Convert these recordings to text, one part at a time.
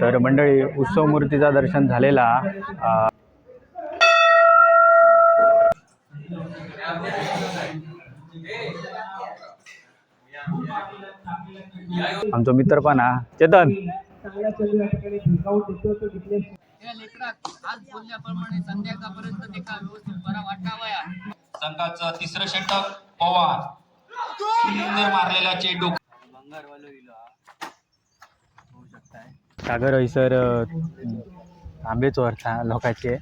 तर मंडळी उत्सव मूर्तीचा दर्शन झालेला आमचा मित्र पण हा. चेतन. संघाचं तिसरं षटक पवार. मारलेला चेंडू सागर हयसर आंबेच वरता लोकांचे.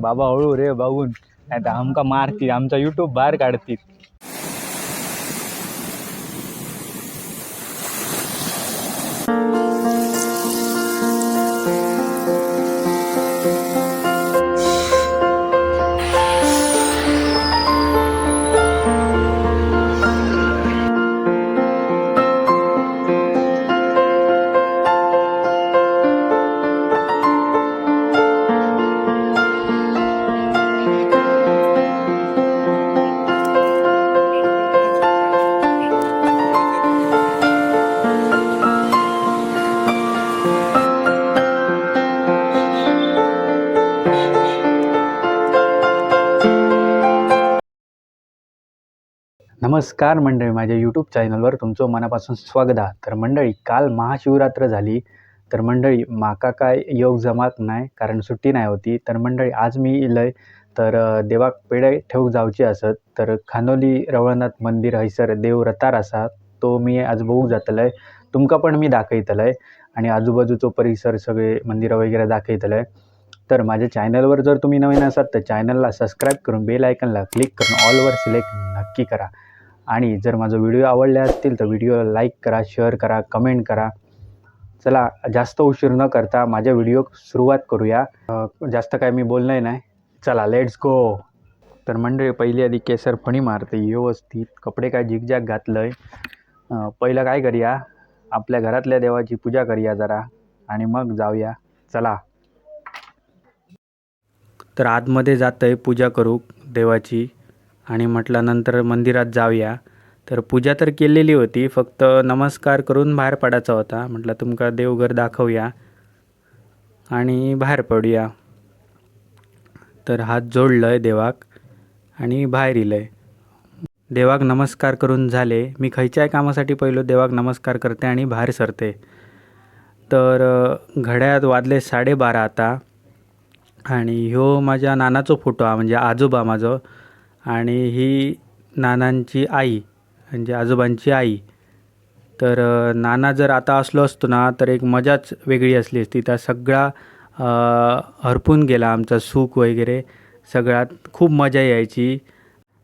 बाबा हळू रे बाबून नाही तर आमका मारतील आमचा यूट्यूब बाहेर काढतील. नमस्कार मंडळी माझ्या यूट्यूब चॅनलवर तुमचं मनापासून स्वागत आहे. तर मंडळी काल महाशिवरात्र झाली. तर मंडळी माका काय योग जमात नाही कारण सुट्टी नाही होती. तर मंडळी आज मी इलय तर देवाक पेढे ठेवूक जावची असत. तर खानोली रवळनाथ मंदिर हयसर देव रतार असा तो मी आज बघूक जातलंय. तुमका पण मी दाखयतलंय. आणि आजूबाजूचो परिसर सगळे मंदिरं वगैरे दाखयतलंय. तर माझ्या चॅनलवर जर तुम्ही नवीन असाल तर चॅनलला सबस्क्राईब करून बेल आयकनला क्लिक करून ऑलवर सिलेक्ट नक्की करा. आणि जर माझा व्हिडिओ आवडले असतील तर व्हिडिओला लाईक करा शेअर करा कमेंट करा. चला जास्त उशीर न करता माझ्या व्हिडिओ सुरुवात करूया. जास्त काय मी बोलणार नाही. चला लेट्स गो तर मंडळी पहिली आधी केसर फणी मारते. व्यवस्थित कपडे काय झिकझॅक घातलंय. आहे पहिलं काय करूया? आपल्या घरातल्या देवाची पूजा करूया जरा आणि मग जाऊया. चला. तर आतमध्ये जातंय पूजा करू देवाची. आणि म्हटलं नंतर मंदिरात जाऊया. तर पूजा तर केलेली होती फक्त नमस्कार करून बाहेर पडायचा होता. म्हटलं तुमका देवघर दाखवूया आणि बाहेर पडूया. तर हात जोडलं आहे देवाक आणि बाहेर इलं आहे देवाक नमस्कार करून झाले. मी खयच्याही कामासाठी पहिलो देवाक नमस्कार करते आणि बाहेर सरते. तर घड्याळात वाजले साडेबारा आता. आणि ह्यो माझ्या नानाचो फोटो हा म्हणजे आजोबा माझो. आणि ही नानांची आई म्हणजे आजोबांची आई. तर नाना जर आता असलो असतो ना तर एक मजाच वेगळी असली असती. त्या सगळा हरपून गेला आमचा सुख वगैरे. सगळ्यात खूप मजा यायची.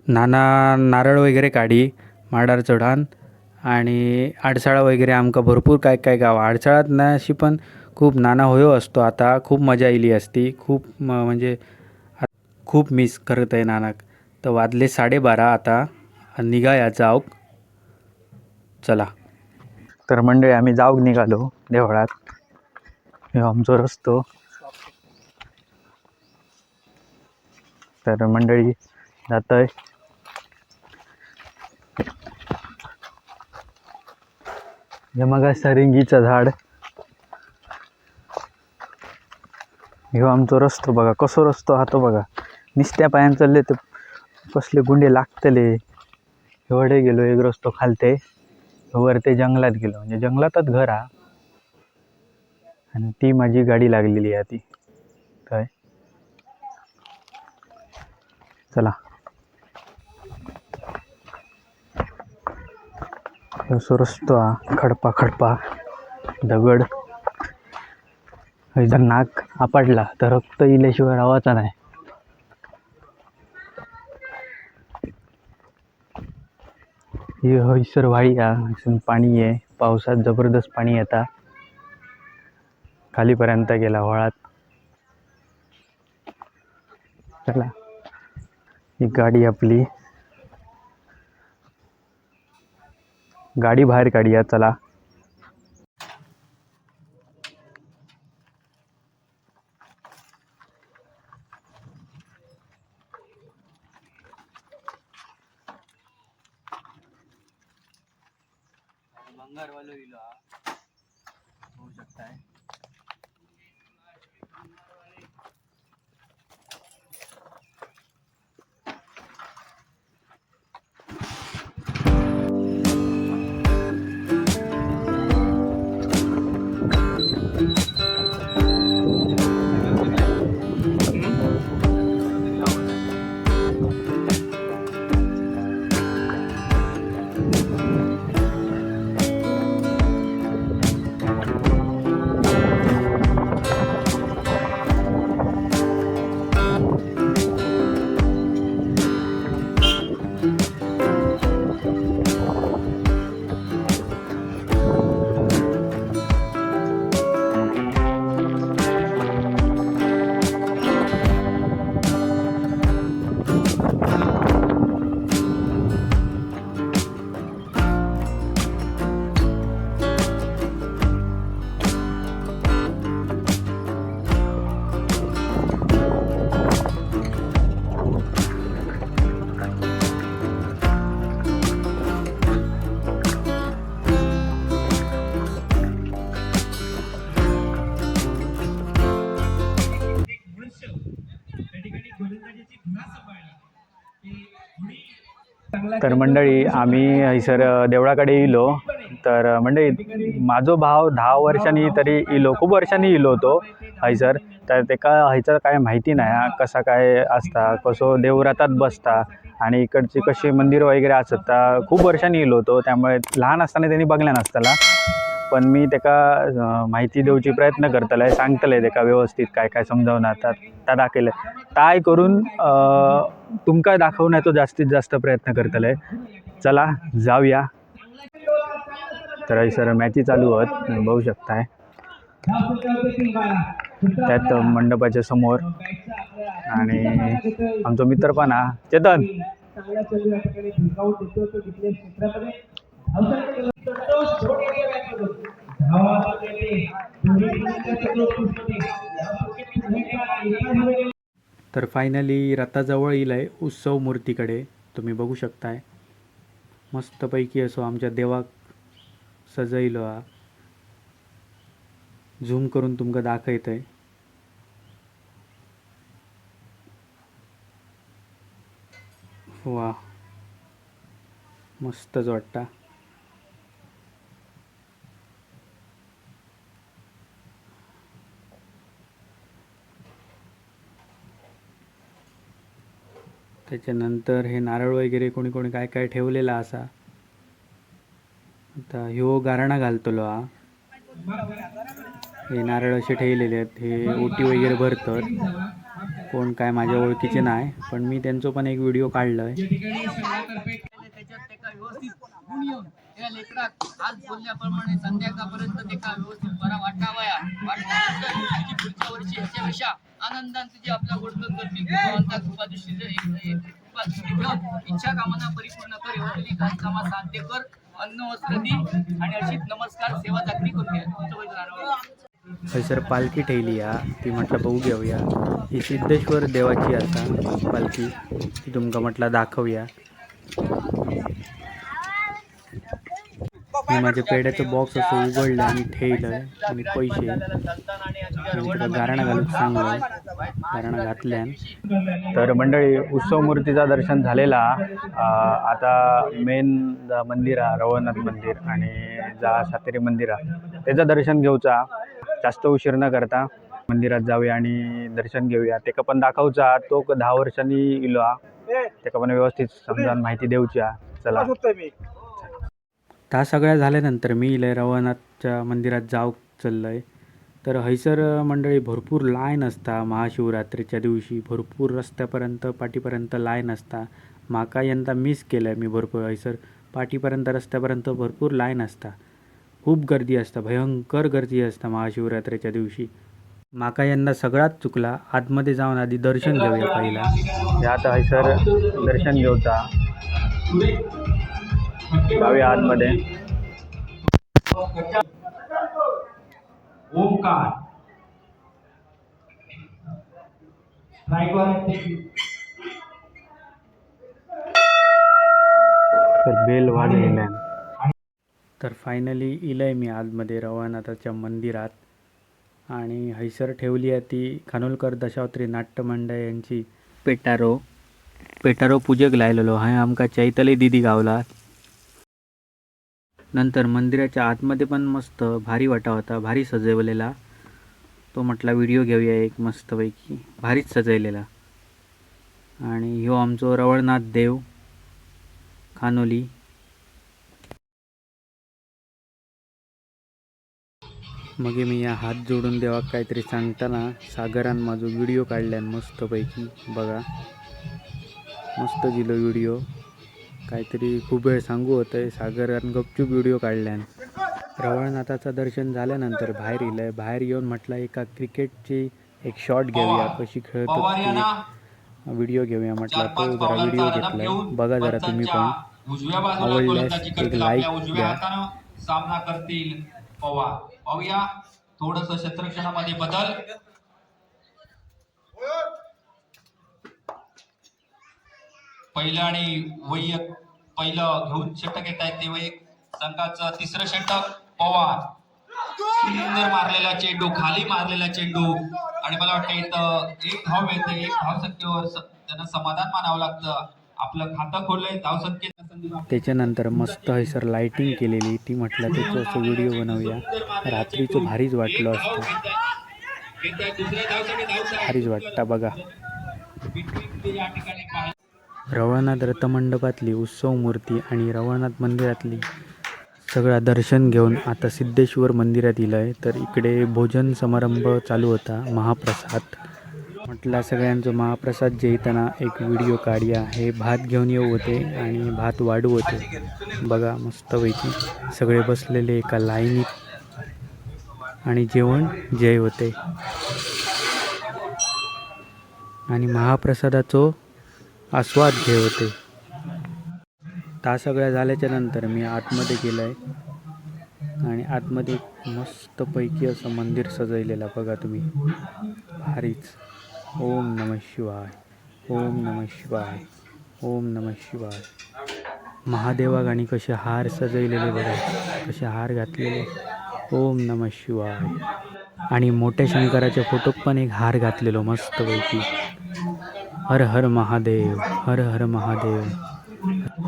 नाना नारळ वगैरे काढी माडार चढान आणि आडसाळा वगैरे आमकां भरपूर काय काय गाव. आडसाळात ना अशी पण खूप नाना होयो असतो. आता खूप मजा येयली असती. खूप म्हणजे खूप मिस करत आहे नानाक. तर वाजले साडेबारा आता. निघाया जाऊक. चला. तर मंडळी आम्ही जाऊक निघालो देवळात. ह्यो आमचो रस्तो. तर मंडळी जातय. हे मग सरिंगीचं झाड. ह्यो आमचो रस्तो बघा. कसो रस्तो हा तो बघा. निस्त्या पायान चालले ते कसले गुंडे लागतले? एवढे गेलो एक रस्तो खालते. वर ते जंगलात गेलो. म्हणजे जंगलातच घर हा. आणि ती माझी गाडी लागलेली आहे ती काय? चला. असो रस्तो हा. खडपा खडपा. दगड. जर नाक आपडला तर रक्त इल्याशिवाय रावाचा नाही. ही हयसर वाळी हा हयसून पाणी आहे पावसात जबरदस्त पाणी येता. खालीपर्यंत गेला होळात चला. ही गाडी आपली. गाडी बाहेर काढूया चला. तर मंडळी आम्ही हयसर देवळाकडे इलो. तर मंडळी माझो भाव दहा वर्षांनी तरी इलो खूप वर्षांनी इलो होतो हयसर तर तेका हयसर काय माहिती नाही हा कसा काय असता कसो देवरातात बसता आणि इकडची कशी मंदिरं वगैरे असतात खूप वर्षांनी इलो होतो त्यामुळे लहान असताना त्यांनी बघल्या नसताना पण मी तेका माहिती देवची प्रयत्न करतले सांगतले तेका व्यवस्थित काय काय समजावून तर ता दाखयले ताय करून तुमका तुमकां दाखवण्याचो जास्तीत जास्त प्रयत्न करतले चला जाऊया. तर हयसर मॅची चालू आहेत बघू शकताय. त्यात मंडपाच्या समोर आणि आमचो मित्र पण हा चेतन. तर फायनली रथाजवळ येईल आहे उत्सव मूर्तीकडे. तुम्ही बघू शकताय. मस्तपैकी असो आमच्या देवाक सजयलो. हा झूम करून तुमकां आहे वा मस्तच वाटता. त्याच्यानंतर हे नारळ वगैरे कोणी कोणी काय काय ठेवलेला असा. आता ह्यो गारणा घालतलो हा. हे नारळ असे ठेवलेले आहेत. हे ओटी वगैरे भरतात. कोण काय माझ्या ओळखीचे नाही पण मी त्यांचं पण एक व्हिडिओ काढला आहे त्याच्यात त्याका व्यवस्थित त्या लेकराक आज बोलल्याप्रमाणे संध्याकाळपर्यंत त्याका व्यवस्थित बरा वाटावया. वाटल्यानंतर पुढच्या वर्षी याच्यापेक्षा आनंदान जे आपला गोडकं करतील भगवंता कृपादृष्टी कृपादृष्टी कृपा ठेव. इच्छा कामना परिपूर्ण कर एवढी काही कामा साध्य कर. अन्न वस्त्र दी आणि अशी नमस्कार सेवा चाकरी करून घ्या. तुमचं पालखी ठेयली हा ती म्हटलं बघू घेऊया. ही सिद्धेश्वर देवाची आता पालखी. ती तुमका म्हटलं दाखवूया. मी माझ्या पेड्याचं बॉक्स असं उघडलं आणि ठेवलं आणि पैसे. गारणा घालून सांगलं गारणा घातल्यान. तर मंडळी उत्सव मूर्तीचा दर्शन झालेला आ, आता मेन मंदिर हा रवनाथ मंदिर आणि जा सातेरी मंदिर हा त्याचं दर्शन घेऊचा. जास्त उशीर न करता मंदिरात जाऊया आणि दर्शन घेऊया. तेका पण दाखवचा तो क- दहा वर्षांनी इलो हा तेका पण व्यवस्थित समजावून माहिती देऊची हा चला त्या सगळ्या झाल्यानंतर मी लय रवनाथच्या मंदिरात चाललं चाललंय. तर हैसर मंडळी भरपूर लाईन असता. महाशिवरात्रीच्या दिवशी भरपूर रस्त्यापर्यंत पाठीपर्यंत लाईन असता. माका यंदा मिस केलं मी भरपूर हैसर. पाठीपर्यंत रस्त्यापर्यंत भरपूर लाईन असता. खूप गर्दी असता. भयंकर गर्दी असता महाशिवरात्रीच्या दिवशी. माका यंदा सगळाच चुकला. आतमध्ये जाऊन आधी दर्शन घेऊया पहिला. आता हैसर दर्शन घेऊचा जाऊया आतमध्ये. ओंकार तर बेल तर फायनली इलंय मी आतमध्ये रवनाथाच्या मंदिरात. आणि हैसर ठेवली आहे ती खानोलकर दशावत्री नाट्य मंडळ यांची. पेटारो पेटारो पूजक लायलेलो हाय आमका चैतली दिदी गावला. नंतर मंदिराच्या आतमध्ये पण मस्त भारी वाटा होता भारी सजवलेला. तो म्हटला व्हिडिओ घेऊया एक मस्तपैकी. भारीच सजवलेला. आणि ह्यो आमचो रवळनाथ देव खानोली. मगे मी या हात जोडून देवाक काहीतरी सांगताना सागरान माझो व्हिडिओ काढल्यान मस्तपैकी बघा. मस्त दिलो व्हिडिओ. काहीतरी खूप वेळ सांगू होतंय सागरान गपचूप व्हिडिओ काढल्यान. रवळनाथाचं दर्शन झाल्यानंतर बाहेर इलंय बाहेर येऊन म्हटलं एका क्रिकेटची एक शॉट घेऊया. कशी खेळत व्हिडिओ घेऊया. म्हटलं तो जरा व्हिडिओ घेतलाय. बघा जरा तुम्ही पण आवडल्यास एक उजव्या द्या. सामना करतील पवार. पाहूया थोडस क्षेत्रक्षणामध्ये बदल. पहिलं आणि वैयक पहिलं घेऊन षटक येत आहेत ते वैयक. संघाचं तिसरं षटक पवार. सुंदर मारलेला चेंडू खाली मारलेला चेंडू. आणि मला वाटतं इथं एक धाव मिळते एक धाव संख्येवर त्यांना समाधान मानावं लागतं. आपलं खातं खोललंय धाव संख्येत त्याच्यानंतर मस्त हयसर लाईटिंग केलेली ती म्हटलं त्याचं असं व्हिडिओ बनवूया. रात्रीचं भारीच वाटलं असतं. भारीच वाटतं बघा. रवळनाथ रथमंडपातली उत्सव मूर्ती आणि रवळनाथ मंदिरातली सगळा दर्शन घेऊन आता सिद्धेश्वर मंदिरात इलं आहे तर इकडे भोजन समारंभ चालू होता महाप्रसाद. म्हटला सगळ्यांचं महाप्रसाद जे येताना एक व्हिडिओ काढूया. हे भात घेऊन येऊ होते आणि भात वाढू होते. बघा मस्तपैकी सगळे बसलेले एका लाईनीत. आणि जेवण जय होते. आणि महाप्रसादाचो आस्वाद घे होते. त्या सगळ्या झाल्याच्यानंतर मी आतमध्ये गेलो आहे आणि आतमध्ये मस्तपैकी असं मंदिर सजवलेलं बघा तुम्ही. भारीच. ओम नम शिवाय. ओम नम शिवाय. ओम नम शिवाय. महादेवा गाणी कसे हार सजवलेले बघा. कसे हार घातलेले ओम नम शिवाय. आणि मोठ्या शंकराच्या फोटोत पण एक हार घातलेलो मस्तपैकी. हर हर महादेव हर हर महादेव.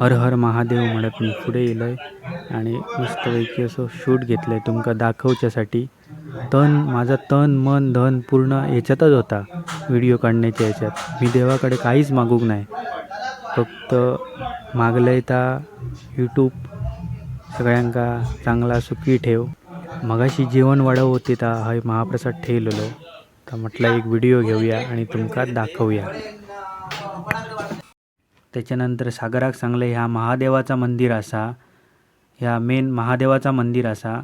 हर हर महादेव म्हणत मी पुढे येलोय आणि मस्तपैकी असं शूट घेतलंय तुमका दाखवच्यासाठी. तन माझा तन मन धन पूर्ण ह्याच्यातच होता व्हिडिओ काढण्याच्या ह्याच्यात. मी देवाकडे काहीच मागूक नाही. फक्त मागलंय ता यूट्यूब सगळ्यांका चांगला सुखी ठेव. मगाशी जेवण वाढव होते ता हय महाप्रसाद ठेवलेलो. तर म्हटलं एक व्हिडिओ घेऊया आणि तुमका दाखवूया. त्याच्यानंतर सागराक सांगले ह्या महादेवाचा मंदिर असा ह्या मेन महादेवाचा मंदिर असा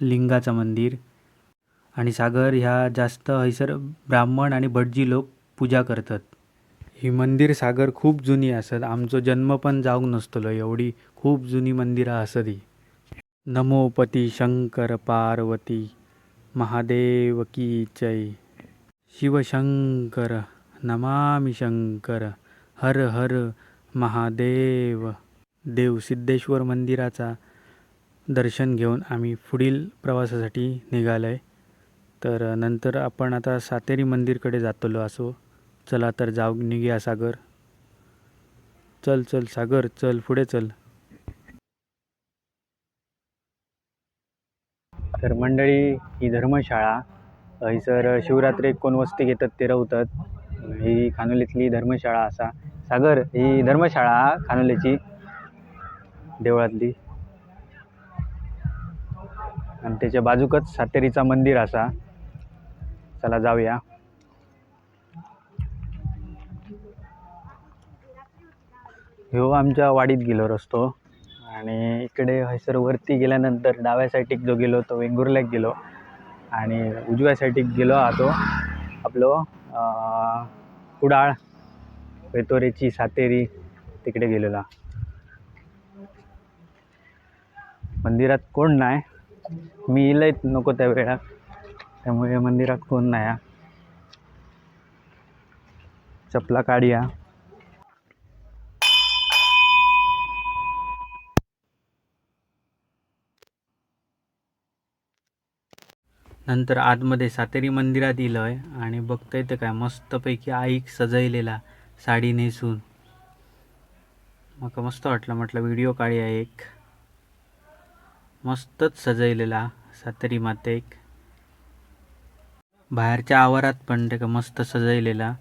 लिंगाचा मंदिर. आणि सागर ह्या जास्त हयसर ब्राह्मण आणि भटजी लोक पूजा करतात. ही मंदिर सागर खूप जुनी असत आमचो जन्म पण जाऊक नसतलो एवढी खूप जुनी मंदिरं असत ही. नमोपती शंकर पार्वती महादेव की जय. शिवशंकर नमामि शंकर हर हर महादेव. देव सिद्धेश्वर मंदिराचा दर्शन घेऊन आम्ही पुढील प्रवासासाठी निघालो आहे तर नंतर आपण आता सातेरी मंदिरकडे जातलो असो. चला तर जाऊ निघ्या सागर. चल चल सागर चल पुढे चल. तर मंडळी ही धर्मशाळा हयसर शिवरात्रेक कोण वस्ती घेतात ते रवतात. ही खानोलीतली धर्मशाळा असा. सागर ही धर्मशाळा खानोलीची देवळातली. आणि त्याच्या बाजूकच सातेरीचा मंदिर असा. चला जाऊया. ह्यो आमच्या वाडीत गेलो रस्तो. आणि इकडे हैसर वरती गेल्यानंतर डाव्या साईडीक जो गेलो तो वेंगुर्ल्याक गेलो. आणि उजव्या साईटीक गेलो हा तो आपलो कुडाळ. वेतोरेची सातेरी तिकडे गेलेला. मंदिरात कोण नाही मी इलय नको त्या वेळात त्यामुळे मंदिरात कोण नाही चपला काढूया. नंतर आतमध्ये सातेरी मंदिरात इलंय आणि बघताय तर काय मस्तपैकी आईक सजवलेला साडी नेसून मका मस्त वाटलं म्हटलं व्हिडिओ काढूया एक. मस्तच सजवलेला सातेरी मातेक. बाहेरच्या आवारात पण ते मस्त सजवलेला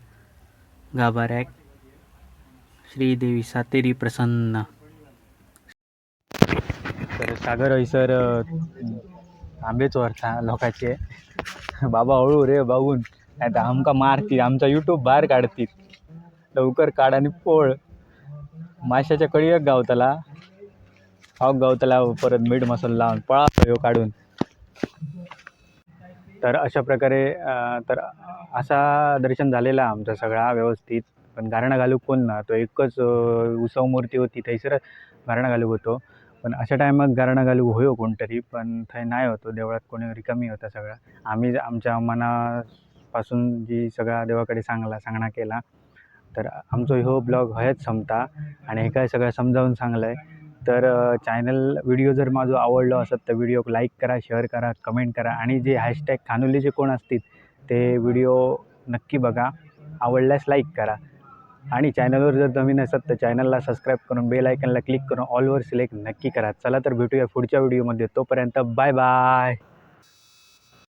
गाभाऱ्याक. श्रीदेवी सातेरी प्रसन्न. तर सागर हयसर आंबेच व्हरता लोकांचे. बाबा हळू रे बाबून नाही तर आमकां मारतील आमचा यूट्यूब बाहेर काढतील. लवकर काढ आणि पोळ. माशाच्या एक गावतला. हाव गावतला परत मीठ मसाला लावून पळा ह्यो काढून. तर अशा प्रकारे तर असा दर्शन झालेला आमचा सगळा व्यवस्थित. पण गारणा घालूक कोण ना? तो एकच उत्सव मूर्ती होती थंयसर गारणं घालूक होतो. पण अशा टायमात गारणं घालूक होयो कोणतरी पण थंय नाही होतो. देवळात कोणी रिकामी होता सगळा. आम्ही आमच्या मनापासून जी सगळा देवाकडे सांगला सांगणा केला तर आमचो ह्यो ब्लॉग हयच संपता आणि हे काय सगळं समजावून सांगलं आहे तर चॅनल व्हिडिओ जर माझं आवडलो असत तर व्हिडिओ लाईक करा शेअर करा कमेंट करा आणि जे हॅशटॅग खानोलीचे कोण असतील ते व्हिडिओ नक्की बघा. आवडल्यास लाईक करा. आणि चॅनलवर जर नवीन असत तर चॅनलला सबस्क्राईब करून बेल आयकनला क्लिक करून ऑलवर सिलेक्ट नक्की करा. चला तर भेटूया पुढच्या व्हिडिओमध्ये तोपर्यंत बाय बाय